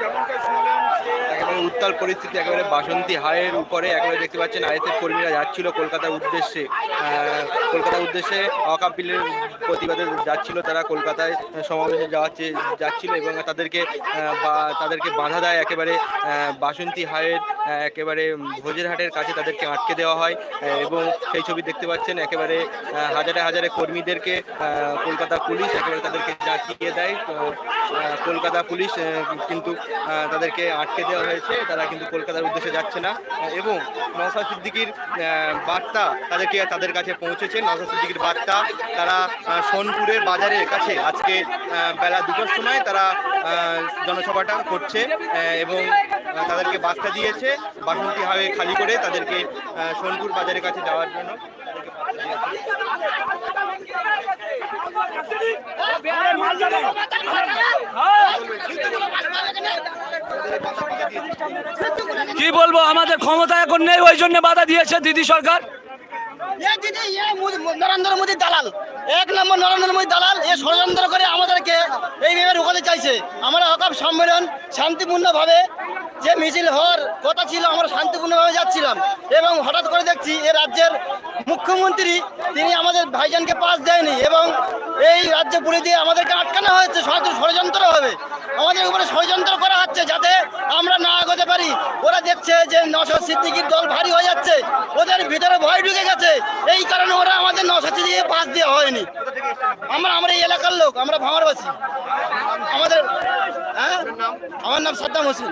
যেমনটা শুনলেন একেবারে উত্তাল পরিস্থিতি, একেবারে বাসন্তী হাইয়ের উপরে একেবারে দেখতে পাচ্ছেন আইএসএফ কর্মীরা যাচ্ছিল কলকাতার উদ্দেশ্যে। কলকাতার উদ্দেশ্যে অকাপ বিলের প্রতিবাদে যাচ্ছিল তারা, কলকাতায় সমাবেশে যাওয়া যাচ্ছিল এবং তাদেরকে তাদেরকে বাধা দেয় একেবারে বাসন্তী হায়ের একেবারে ভোজেরহাটের কাছে তাদেরকে আটকে দেওয়া হয় এবং সেই ছবি দেখতে পাচ্ছেন একেবারে হাজারে হাজারে কর্মীদেরকে কলকাতা পুলিশ একেবারে তাদেরকে জাঁকিয়ে দেয়। কলকাতা পুলিশ কিন্তু তাদেরকে আটকে দেওয়া হয়েছে, তারা কিন্তু কলকাতার উদ্দেশ্যে যাচ্ছে না। এবং নওসাদ সিদ্দিকির বার্তা তাদেরকে তাদের কাছে পৌঁছেছে। নওসাদ সিদ্দিকির বার্তা তারা সোনপুরের বাজারের কাছে আজকে বেলা দুটোর সময় তারা জনসভাটা করছে এবং তাদেরকে বার্তা দিয়েছে। বাসন্তী হাইওয়ে খালি করে তাদেরকে সোনপুর বাজারের কাছে যাওয়ার জন্য। কি বলব, আমাদের ক্ষমতা এখন নেই, ওই জন্য বাধা দিয়েছে দিদি সরকার। নরেন্দ্র মোদী দালাল। এক নম্বর নরেন্দ্র মোদী দালাল, এ ষড়যন্ত্র করে আমাদেরকে এই এইভাবে রুখাতে চাইছে। আমরা হকাপ সম্মেলন শান্তিপূর্ণভাবে, যে মিছিল হওয়ার কথা ছিল, আমরা শান্তিপূর্ণভাবে যাচ্ছিলাম। এবং হঠাৎ করে দেখছি, এ রাজ্যের মুখ্যমন্ত্রী, তিনি আমাদের ভাইজানকে পাস দেয়নি এবং এই রাজ্য পুলিশ দিয়ে আমাদেরকে আটকানো হয়েছে। ষড়যন্ত্র হবে। আমাদের উপরে ষড়যন্ত্র করা হচ্ছে যাতে আমরা না এগোতে পারি। ওরা দেখছে যে নশো সিদ্দিকির দল ভারী হয়ে যাচ্ছে। ওদের ভিতরে ভয় ঢুকে গেছে। এই কারণে ওরা আমাদের নশো সিদ্দিকে পাস দেওয়া হয়নি। আমরা আমরা এই এলাকার লোক, আমরা ভাঙারবাসী আমাদের হ্যাঁ? আমার নাম সাদ্দাম হোসেন।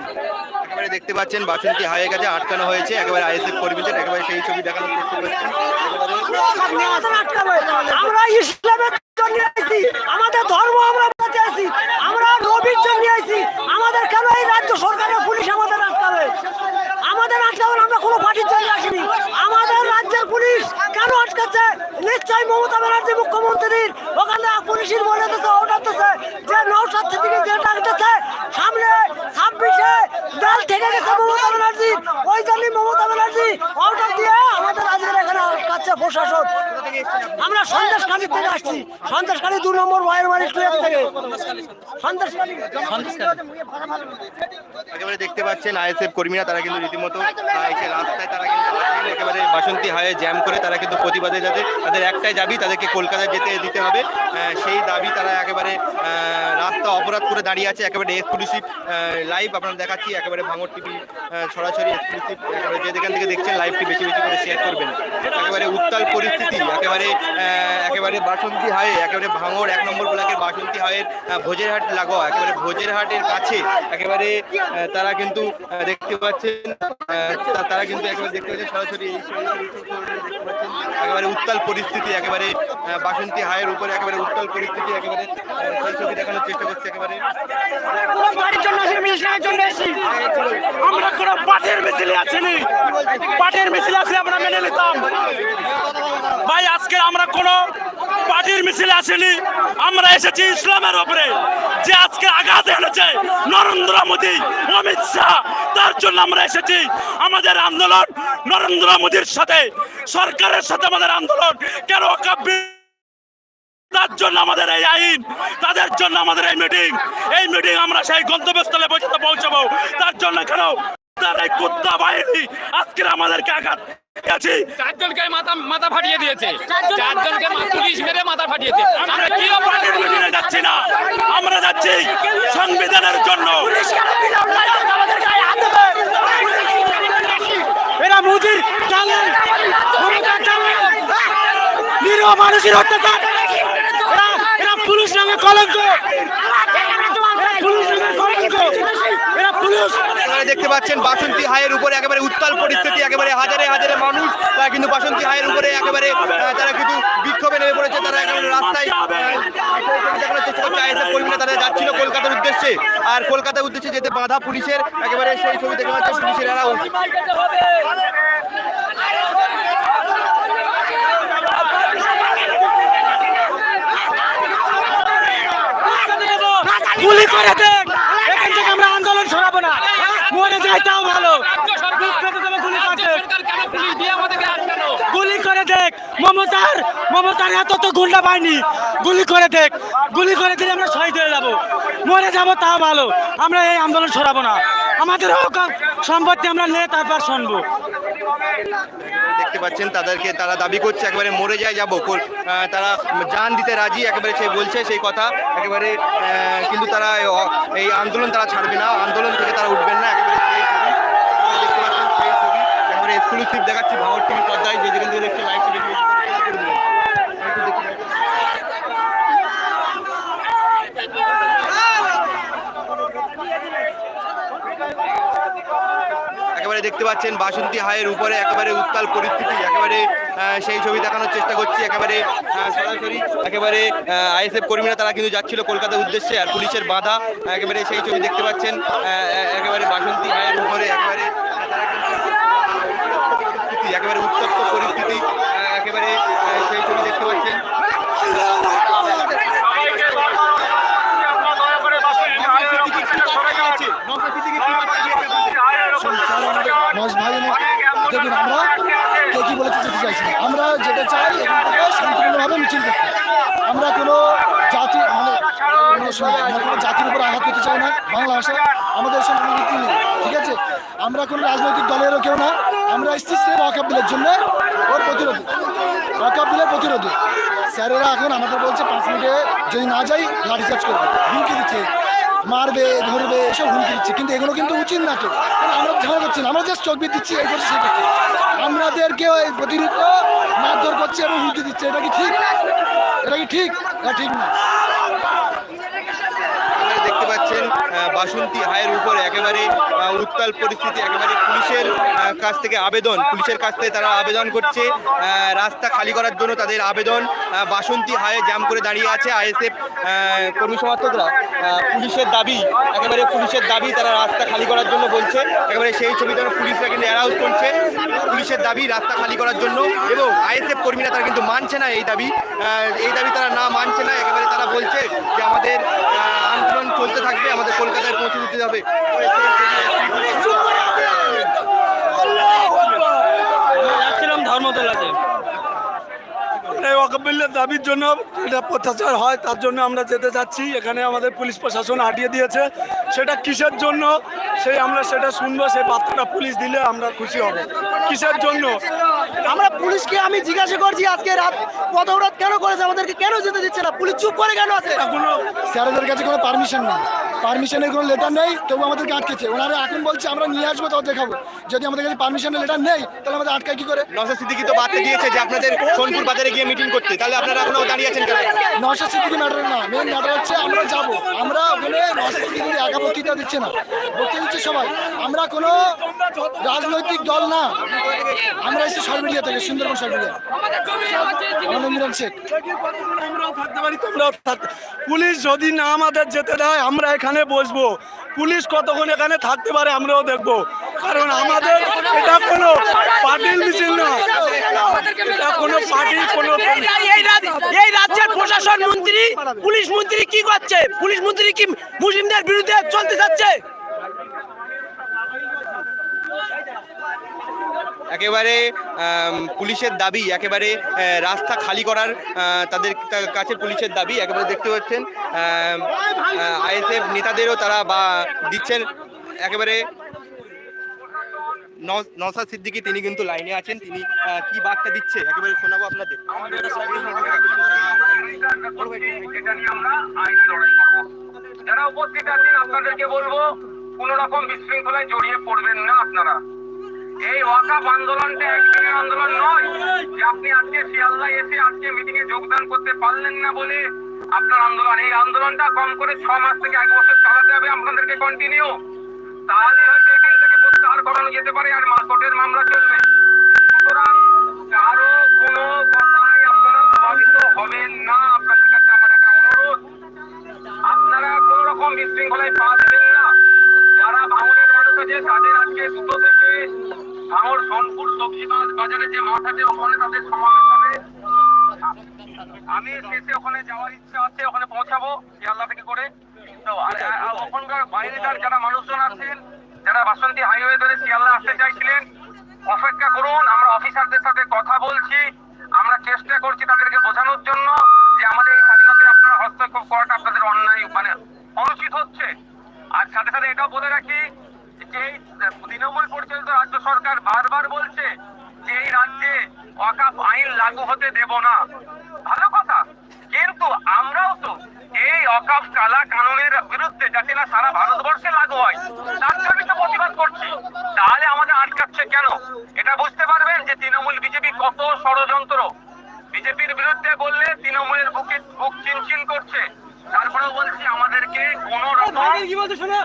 একেবারে দেখতে পাচ্ছেন বাসন্তী হাইয়ের কাছে আটকানো হয়েছে একেবারে আইএসএফ কর্মীদের একেবারে সেই ছবি চেষ্টা করছি। আমরা ইসলামের জন্য আইছি আমাদের ধর্ম আমরা বাঁচাতে আছি আমরা নবীর জন্য আইছি আমাদের কেন এই রাজ্য সরকারের পুলিশ আমাদের আটকাবে? আমাদের আটকাবে আমরা কোনো পার্টির জন্য আসিনি। আমাদের রাজ্যের পুলিশ কেন আটকাচ্ছে? নিশ্চয়ই মমতা ব্যানার্জি মুখ্যমন্ত্রীর ওখানে পুলিশের বলে দিচ্ছে ওঠাতেছে যে নৌসাদ থেকে যে ডাকতেছে সামনে ছাব্বিশে দল থেকে গেছে মমতা ব্যানার্জি ওই জন্যই মমতা ব্যানার্জি অর্ডার দিয়ে আমাদের আজকের এখানে আটকাচ্ছে প্রশাসন আমরা সন্দেশখালী থেকে আসছি। দু নম্বর ওয়াইর বাড়ি ট্রেন থেকে। একেবারে দেখতে পাচ্ছেন আইএসএফ কর্মীরা, তারা কিন্তু রীতিমতো রাস্তায় তারা একেবারে বাসন্তী হায়ে জ্যাম করে তারা কিন্তু প্রতিবাদে যাতে তাদের একটাই দাবি, তাদেরকে কলকাতায় যেতে দিতে হবে। সেই দাবি তারা একেবারে রাস্তা অপরাধ করে দাঁড়িয়ে আছে। একেবারে এক্সক্লুসিভ লাইভ আপনারা দেখাচ্ছি। একেবারে ভাঙর টিভি সরাসরি এক্সক্লুসিভ একেবারে যে যেখান থেকে দেখছেন লাইভটি বেশি বেশি করে শেয়ার করবেন। একেবারে উত্তাল পরিস্থিতি, একেবারে একেবারে বাসন্তী হায়ে, একেবারে ভাঙর এক নম্বর ব্লকের বাসন্তী হায়ের ভোজেরহাট লাগোয়া, একেবারে ভোজেরহাটের কাছে, একেবারে তারা কিন্তু দেখতে পাচ্ছেন তারা কিন্তু একেবারে দেখতে পাচ্ছেন, সরাসরি একেবারে উত্তাল পরিস্থিতি, একেবারে বাসন্তী হায়ের উপরে একেবারে উত্তাল পরিস্থিতি, একেবারে ছবি দেখানোর চেষ্টা করছে একেবারে। আমরা কোনো পাটের আমরা নিতাম। ভাই, আজকে আমরা কোনো মিছিলে আসিনি। আমরা এসেছি ইসলামের উপরে। যে আজকে আঘাত এনেছে নরেন্দ্র মোদী, অমিত শাহ, তার জন্য আমরা এসেছি। আমাদের আন্দোলন নরেন্দ্র মোদীর সাথে, সরকারের সাথে আমাদের আন্দোলন। কেন তার জন্য আমাদের এই আইন, তাদের জন্য আমাদের এই মিটিং। এই মিটিং আমরা সেই গন্তব্যস্থলে পর্যন্ত পৌঁছাবো। তার জন্য কেন তার এই কুত্তা বাহিনী আজকে আমাদেরকে আঘাত আছে। চারজনকে মাথা মাথা ফাটিয়ে দিয়েছে। চারজনকে পুলিশ মেরে মাথা ফাটিয়েছে। আমরা কি পার্টির মিটিংয়ে যাচ্ছি না। আমরা যাচ্ছি সংবিধানের জন্য। এরা মুদির নিরীহ মানুষের অত্যাচার। এরা এরা পুলিশ নামে কলঙ্ক এরা পুলিশ নামে কলঙ্ক এরা পুলিশ দেখতে পাচ্ছেন বাসন্তী হাইয়ের উপরে একেবারে উত্তাল পরিস্থিতি, একেবারে হাজারে হাজারে মানুষ, তারা কিন্তু বাসন্তী হাইয়ের উপরে একেবারে তারা কিন্তু বিক্ষোভে নেমে পড়েছে, তারা একেবারে রাস্তায় কর্মীরা তারা যাচ্ছিল কলকাতার উদ্দেশ্যে। আর কলকাতার উদ্দেশ্যে যেতে বাধা পুলিশের, একেবারে সেই ছবি দেখা যাচ্ছে পুলিশের এরাও। গুলি করে দেন। এখান থেকে আমরা আন্দোলন সরাবো না। মরে যাই তাও ভালো গুলি করে দেখ মমতার মমতার এত তো গুন্ডা পাইনি গুলি করে দেখ গুলি করে দিলে আমরা শহীদ হয়ে যাব। মরে যাব তাও ভালো। আমরা এই আন্দোলন ছড়াবো না। আমাদের হক সম্পত্তি আমরা নিয়ে তারপর শুনব। পাচ্ছেন, তাদেরকে তারা দাবি করছে, একেবারে মরে যায় যাব তারা জান দিতে রাজি, একেবারে সে বলছে সেই কথা। একেবারে কিন্তু তারা, এই আন্দোলন তারা ছাড়বে না। আন্দোলন থেকে তারা উঠবেন না, একেবারে এক্সক্লুসিভ দেখাচ্ছি ভাওয়ার টিভি পর্দায়। যে যেখান থেকে দেখছে লাইভ টিভি। দেখতে পাচ্ছেন বাসন্তী হায়ের উপরে একেবারে উত্তাল পরিস্থিতি একেবারে সেই ছবি দেখানোর চেষ্টা করছি একেবারে সরাসরি একেবারে আইএসএফ কর্মীরা তারা কিন্তু যাচ্ছিল কলকাতার উদ্দেশ্যে আর পুলিশের বাধা একেবারে সেই ছবি দেখতে পাচ্ছেন একেবারে বাসন্তী হায়ের উপরে একেবারে পরিস্থিতি, একেবারে উত্তপ্ত পরিস্থিতি একেবারে সেই ছবি দেখতে পাচ্ছেন। নজ ভাই দেখুন আমরা কে কি বলেছে যেতে চাইছি না। আমরা যেটা চাই এখান থেকে শান্তিপূর্ণভাবে মিছিল করতে আমরা কোনো জাতি মানে কোনো জাতির উপর আঘাত করতে চাই না বাংলা ভাষা আমাদের সঙ্গে নেই, ঠিক আছে? আমরা কোনো রাজনৈতিক দলেরও কেউ না। আমরা এসেছি সে ওয়াকাব বিলের জন্য ওর প্রতিরোধী। ওয়াকাব বিলের প্রতিরোধী। স্যারেরা এখন আমাদের বলছে, পাঁচ মিনিটে যদি না যাই লাঠিচার্জ করবে। হুমকি দিচ্ছে। মারবে, ধরবে, এসব হুমকি দিচ্ছে। কিন্তু এগুলো কিন্তু উচিত না তো। আমরা ঝামেলা করছি না। আমরা জাস্ট চকবির দিচ্ছি, এই করছি করছি। আমাদেরকে ওই প্রতিনিধিত্ব মারধর করছে এবং হুমকি দিচ্ছে। এটা কি ঠিক? এটা কি ঠিক? এটা ঠিক না। দেখতে বাসন্তী হায়ের উপরে একেবারে উত্তাল পরিস্থিতি, একেবারে পুলিশের কাছ থেকে আবেদন, পুলিশের কাছ থেকে তারা আবেদন করছে রাস্তা খালি করার জন্য তাদের আবেদন বাসন্তী হায়ে জ্যাম করে দাঁড়িয়ে আছে আইএসএফ কর্মী সমর্থকরা। পুলিশের দাবি, একেবারে পুলিশের দাবি তারা রাস্তা খালি করার জন্য বলছে, একেবারে সেই ছবি যেন পুলিশরা কিন্তু অ্যারাউজ করছে। পুলিশের দাবি, রাস্তা খালি করার জন্য, এবং আইএসএফ কর্মীরা তারা কিন্তু মানছে না এই দাবি এই দাবি তারা না মানছে না, একেবারে তারা বলছে যে আমাদের চলতে থাকবে আমাদের কলকাতায় পৌঁছে দিতে যাবে যাচ্ছিলাম ধর্মতলাতে এই ওয়াকবিল্লের দাবির জন্য যেটা অত্যাচার হয়, তার জন্য আমরা যেতে যাচ্ছি। এখানে আমাদের পুলিশ প্রশাসন আটিয়ে দিয়েছে। সেটা কিসের জন্য? সেই আমরা সেটা শুনব সেই বার্তাটা পুলিশ দিলে আমরা খুশি হব। কিসের জন্য? আমরা পুলিশকে আমি জিজ্ঞাসা করছি আজকে রাত পথ অবরোধ কেন করেছে আমাদেরকে? কেন যেতে দিচ্ছে না? পুলিশ চুপ করে কেন আছে? কোনো স্যারেদের কাছে কোনো পারমিশন নেই। পারমিশনের কোনো লেটার নেই তবু আমাদেরকে আটকেছে। ওনারা এখন বলছে আমরা নিয়ে আসব তাও দেখাবো। যদি আমাদের কাছে পারমিশনের লেটার নেই তাহলে আমাদের আটকায় কি করে? নসা সিদ্দিকি তো বার্তা দিয়েছে যে আপনাদের সোনপুর বাজারে গিয়ে মিটিং করতে। তাহলে আপনারা এখনও দাঁড়িয়ে আছেন কেন? নশো সিদ্দিকি ম্যাটার না। মেন ম্যাটার হচ্ছে আমরা যাব। আমরা ওখানে নশো সিদ্দিকি একা বক্তৃতা দিচ্ছে না। বক্তৃতা দিচ্ছে সবাই আমরা কোনো রাজনৈতিক দল না। আমরা এসে সরবেরিয়া থেকে সুন্দরবন সরবেরিয়া আমার শেখ। পুলিশ যদি না আমাদের যেতে দেয় আমরা এখানে বসবো। পুলিশ কতক্ষণ এখানে থাকতে পারে আমরাও দেখব। কারণ আমাদের এটা কোনো পার্টির মিছিল না। এটা কোনো পার্টির কোনো এই রাজ্যের প্রশাসন মন্ত্রী পুলিশ মন্ত্রী কি করছে? পুলিশ মন্ত্রী কি মুসলিমদের বিরুদ্ধে চলতে যাচ্ছে? একেবারে পুলিশের দাবি, একেবারে রাস্তা খালি করার তাদের কাছে পুলিশের দাবি, একেবারে দেখতে পাচ্ছেন আইএসএফ নেতাদেরও তারা বা দিচ্ছেন, একেবারে, ন- নওশাদ সিদ্দিকী, তিনি কিন্তু লাইনে আছেন, তিনি কি বার্তা দিচ্ছে, একেবারে শোনাবো আপনাদের। যারা উপস্থিত আছেন, আপনাদেরকে বলব, কোন রকম বিশৃঙ্খলায় জড়িয়ে পড়বেন না আপনারা। এই ওয়াকাপ আন্দোলনটা একদিনের আন্দোলন নয় যে আপনি আজকে শিয়ালদা এসে আজকে মিটিং এ যোগদান করতে পারলেন না বলে আপনার আন্দোলন। এই আন্দোলনটা কম করে ছ মাস থেকে এক বছর চালাতে হবে আপনাদেরকে কন্টিনিউ তাহলে হয়তো এই বিলটাকে প্রত্যাহার করানো যেতে পারে আর কোর্টের মামলা চলবে। সুতরাং কারও কোনো কথাই আপনারা প্রভাবিত হবেন না। আপনাদের কাছে আমার একটা অনুরোধ। আপনারা কোন রকম বিশৃঙ্খলায় পা দেবেন না। হয়েছে তাদের আজকে দুটো থেকে আমার সোনপুর সবজি বাজারে যে মাঠ আছে, ওখানে তাদের সমাবেশ হবে। আমি শেষে ওখানে যাওয়ার ইচ্ছা আছে, ওখানে পৌঁছাবো শিয়ালদা থেকে করে। তো ওখানকার বাইরেকার যারা মানুষজন আছেন, যারা বাসন্তী হাইওয়ে ধরে শিয়ালদা আসতে চাইছিলেন, অপেক্ষা করুন, আমরা অফিসারদের সাথে কথা বলছি। আমরা চেষ্টা করছি তাদেরকে বোঝানোর জন্য যে আমাদের এই স্বাধীনতায় আপনারা হস্তক্ষেপ করাটা আপনাদের অন্যায় মানে অনুচিত হচ্ছে। আর সাথে সাথে এটাও বলে রাখি এই, তৃণমূল পরিচালিত রাজ্য সরকার বারবার বলছে যে এই রাজ্যে অকাপ আইন লাগু হতে দেব না। ভালো কথা, কিন্তু আমরাও তো এই অকাপ কালা কানুনের বিরুদ্ধে যাতে না সারা ভারতবর্ষে লাগু হয়, তার জন্য তো প্রতিবাদ করছি। তাহলে আমাদের আটকাচ্ছে কেন? এটা বুঝতে পারবেন যে তৃণমূল বিজেপি কত ষড়যন্ত্র। বিজেপির বিরুদ্ধে বললে তৃণমূলের বুকে বুক চিনচিন করছে। তারপরেও বলছি আমাদেরকে কোন রকম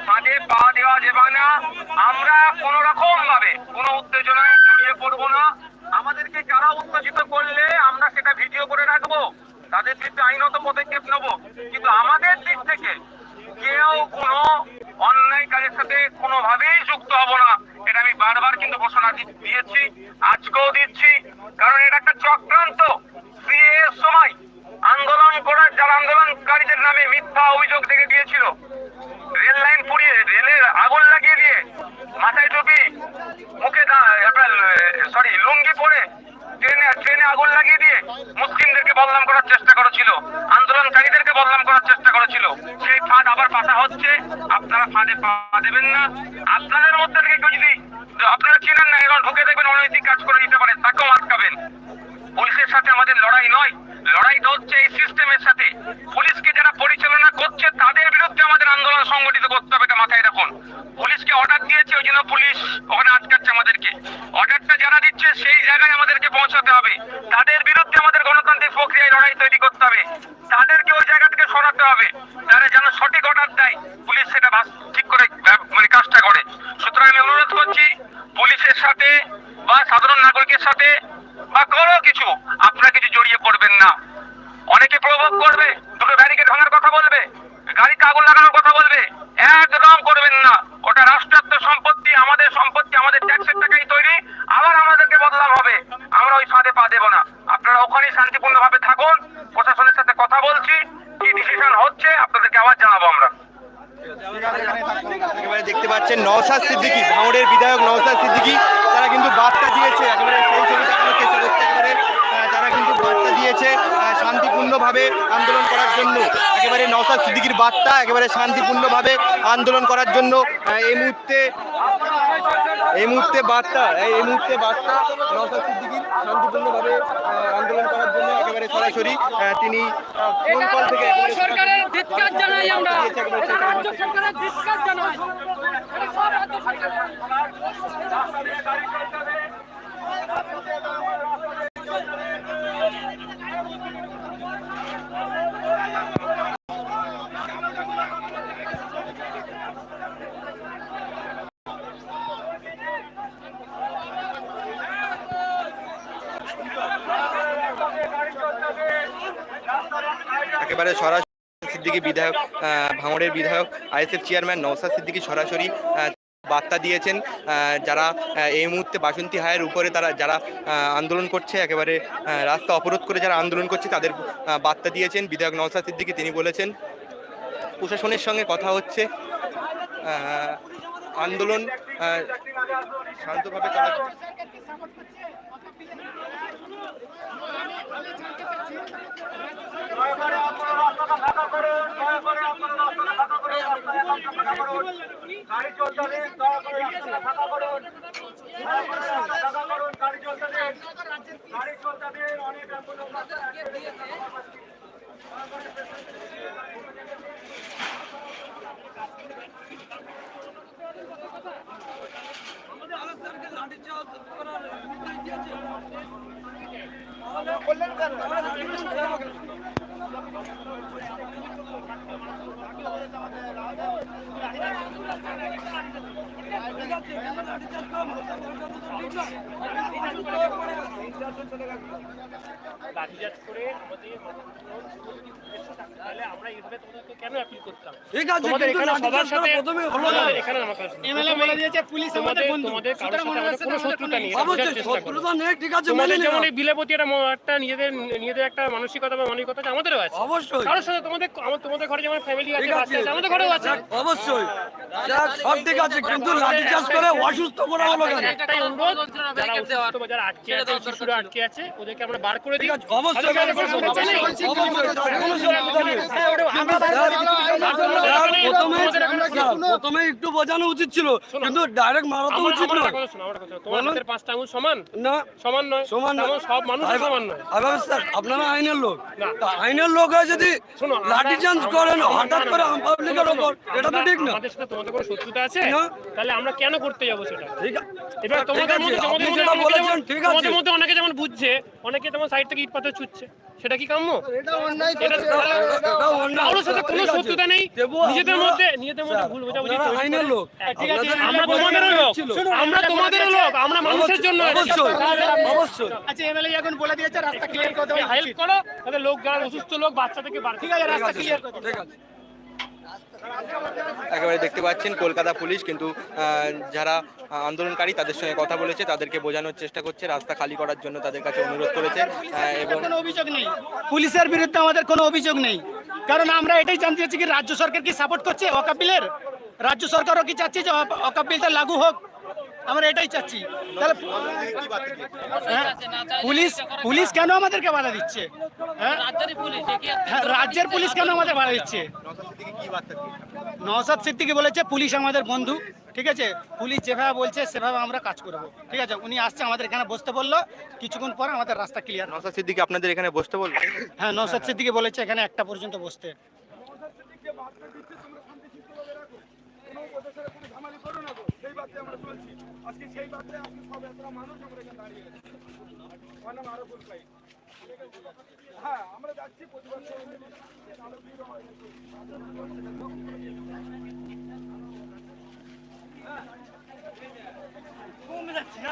ফাঁদে পা দেওয়া যাবে না। আমরা কোন রকম ভাবে কোনো উত্তেজনায় জড়িয়ে পড়ব না। আমাদেরকে কারা উত্তেজিত করলে আমরা সেটা ভিডিও করে রাখব? তাদের বিরুদ্ধে আইনত পদক্ষেপ নেব। কিন্তু আমাদের দিক থেকে কেউ কোনো অন্যায় কাজের সাথে কোনোভাবেই যুক্ত হব না। এটা আমি বারবার কিন্তু ঘোষণা দিয়েছি আজকেও দিচ্ছি। কারণ এটা একটা চক্রান্ত দিয়েছিল রেল লাইন পুড়িয়ে, রেলের আগুন লাগিয়ে দিয়ে মাথায় টুপি, মুখে আপনার সরি লুঙ্গি পরে ট্রেনে ট্রেনে আগুন লাগিয়ে দিয়ে মুসলিমদেরকে বদনাম করার চেষ্টা করেছিল। আন্দোলনকারীদেরকে বদনাম করার চেষ্টা করেছিল। সেই ফাঁদ আবার পাতা হচ্ছে। আপনারা ফাঁদে পা দেবেন না। আপনাদের মধ্যে থেকে কেউ যদি আপনারা চিনেন না, এখন ঢুকে দেখবেন অনৈতিক কাজ করে দিতে পারে, তাকেও আটকাবেন পুলিশের সাথে আমাদের লড়াই নয়। লড়াইটা হচ্ছে এই সিস্টেমের সাথে পুলিশকে যারা পরিচালনা করছে তাদের বিরুদ্ধে আমাদের আন্দোলন সংগঠিত করতে হবে এটা মাথায় রাখুন পুলিশকে অর্ডার দিয়েছে ওই জন্য পুলিশ ওখানে আটকাচ্ছে আমাদেরকে অর্ডারটা যারা দিচ্ছে সেই জায়গায় আমাদেরকে পৌঁছাতে হবে তাদের বিরুদ্ধে আমাদের গণতান্ত্রিক প্রক্রিয়ায় লড়াই তৈরি করতে হবে তাদেরকে ওই জায়গা থেকে সরাতে হবে তারা যেন সঠিক অর্ডার দেয় পুলিশ সেটা বাস- ঠিক করে ব্যব- মানে কাজটা করে সুতরাং আমি অনুরোধ করছি পুলিশের সাথে বা সাধারণ নাগরিকের সাথে বা কোনো কিছু আপনারা কিছু জড়িয়ে পড়বেন না অনেকে প্রভোগ করবে দুটো ব্যারিকেড ভাঙার কথা বলবে গাড়িতে আগুন লাগানোর কথা বলবে, একদম করবেন না। ওটা রাষ্ট্রায়ত্ত সম্পত্তি, আমাদের সম্পত্তি, আমাদের ট্যাক্সের টাকাই তৈরি, আবার আমাদেরকে বদলাম হবে। আমরা ওই ফাঁদে পা দেবো না। আপনারা ওখানেই শান্তিপূর্ণভাবে থাকুন, প্রশাসনের সাথে কথা বলছি, কি ডিসিশন হচ্ছে, আপনাদেরকে আবার জানাব আমরা। দেখতে পাচ্ছেন নওসাদ সিদ্দিকী, ভাঙড়ের বিধায়ক নওসাদ সিদ্দিকী, তারা কিন্তু বার্তা দিয়েছে একেবারে সেই ছবি দেখানোর চেষ্টা করছে একেবারে আহ, তারা কিন্তু বার্তা দিয়েছে আহ, শান্তিপূর্ণভাবে আন্দোলন করার জন্য একেবারে নওসাদ সিদ্দিকীর বার্তা একেবারে শান্তিপূর্ণভাবে আন্দোলন করার জন্য এই মুহূর্তে এই মুহূর্তে বার্তা এই মুহূর্তে বার্তা নওসাদ সিদ্দিকীর শান্তিপূর্ণভাবে আন্দোলন করার জন্য একেবারে সরাসরি তিনি ফোন কল থেকে একেবারে সরকারের ধিক্কার জানাই আমরা দিয়েছে একেবারে সেই রাজ্য সরকারের ধিক্কার জানাই এটা সব রাজ্য সরকারের একেবারে সরাসরি সিদ্দিকী বিধায়ক ভাঙড়ের বিধায়ক আইএসএফ চেয়ারম্যান নওসাদ সিদ্দিকী সরাসরি বার্তা দিয়েছেন যারা এই মুহূর্তে বাসন্তী হায়ের উপরে তারা যারা আন্দোলন করছে একেবারে রাস্তা অবরোধ করে যারা আন্দোলন করছে তাদের বার্তা দিয়েছেন বিধায়ক নওসাদ সিদ্দিকী। তিনি বলেছেন প্রশাসনের সঙ্গে কথা হচ্ছে আহ, আন্দোলন আহ, শান্তভাবে চলা লাঠিচার্জ করে আমাদের তাহলে আমরা এইভাবে তোমাদেরকে কেন অ্যাপিল করতাম ঠিক আছে তোমাদের এখানে সবার সাথে প্রথমে হলো না। এখানে আমার এমএলএ বলে দিয়েছে পুলিশ আমাদের বন্ধু। তোমাদের কারোর সাথে কোনো শত্রুতা নেই অবশ্যই বোঝার চেষ্টা করো। শত্রুতা নেই ঠিক আছে মেনে তোমাদের যেমন এই একটা একটা নিজেদের নিজেদের একটা মানসিকতা বা মানবিকতা আমাদেরও আছে। অবশ্যই। কারোর সাথে তোমাদের তোমাদের ঘরে যেমন ফ্যামিলি আছে। বাচ্চা আছে আমাদের ঘরেও আছে। অবশ্যই। সব ঠিক আছে কিন্তু লাঠিচার্জ করে অসুস্থ করা হলো কেন? একটাই অনুরোধ যারা অসুস্থ যারা আটকে আছে শিশুরা আটকে আছে ওদেরকে আমরা বার করে দিই। অবশ্যই প্রথমে একটু বোঝানো উচিত ছিল কিন্তু ডাইরেক্ট মারা তো উচিত না একটা কথা শোনো, আমার একটা কথা শোনো। তোমার বলুন। হাতের পাঁচটা আঙুল সমান? না। সমান নয়? সমান না। সব মানুষ সমান নয়। আইবা স্যার, আপনারা আইনের লোক। আইনের লোক হয়ে যদি লাঠি আমরা- করেন হঠাৎ করে। পাবলিকের ওপর এটা তো ঠিক না। তোমাদের কোনো শত্রুতা আছে তাহলে আমরা কেন করতে যাব সেটা? এবার তোমাদের মধ্যে তোমাদের মধ্যে তোমাদের মধ্যে অনেকে যেমন বুঝছে অনেকে তোমার সাইড থেকে ইট পাথর ছুটছে। সেটা কি কাম্য। কারোর সাথে কোনো শত্রুতা নেই। নিজেদের মধ্যে নিজেদের মধ্যে ভুল বোঝাবুঝি ঠিক আমরা তোমাদেরও লোক। আমরা তোমাদেরও লোক। আমরা মানুষের জন্য। অবশ্যই আচ্ছা এমএলএ এখন বলে দিয়েছে রাস্তা ক্লিয়ার করে হেল্প করো তাদের লোক যারা অসুস্থ লোক বাচ্চা থেকে বার ঠিক আছে রাস্তা ক্লিয়ার করে ঠিক আছে। একেবারে দেখতে পাচ্ছেন কলকাতা পুলিশ, কিন্তু যারা আন্দোলনকারী তাদের সঙ্গে কথা বলেছে, তাদেরকে বোঝানোর চেষ্টা করছে, রাস্তা খালি করার জন্য তাদের কাছে অনুরোধ করেছে এবং অভিযোগ নেই। পুলিশের বিরুদ্ধে আমাদের কোনো অভিযোগ নেই। কারণ আমরা এটাই জানতে চাচ্ছি কি, রাজ্য সরকার কি সাপোর্ট করছে অকাপিলের? রাজ্য সরকারও কি চাচ্ছে যে অকাপিলটা লাগু হোক? আমরা এটাই চাচ্ছি। তাহলে হ্যাঁ, পুলিশ পুলিশ কেন আমাদেরকে বাধা দিচ্ছে? হ্যাঁ? হ্যাঁ, রাজ্যের পুলিশ কেন আমাদের বাধা দিচ্ছে? নওসাদ সিদ্দিকি বলেছে পুলিশ আমাদের বন্ধু। ঠিক আছে? পুলিশ যেভাবে বলছে সেভাবে আমরা কাজ করব। ঠিক আছে? উনি আসছে আমাদের এখানে বসতে বলল। কিছুক্ষণ পর আমাদের রাস্তা ক্লিয়ার নসাদ সিদ্দিকি আপনাদের এখানে বসতে বলবে হ্যাঁ নওসাদ সিদ্দিকি বলেছে এখানে একটা পর্যন্ত বসতে। প্রদেশের কোনো ঝামালি করো না গো। সেই বার্তায় আমরা চলছি। আজকে সেই বার্তায় আজকে সব এতটা মানুষ আমরা এখানে দাঁড়িয়ে গেছি আমার নাম আরও বলকাই হ্যাঁ আমরা যাচ্ছি প্রতিবাদ কমে যাচ্ছি না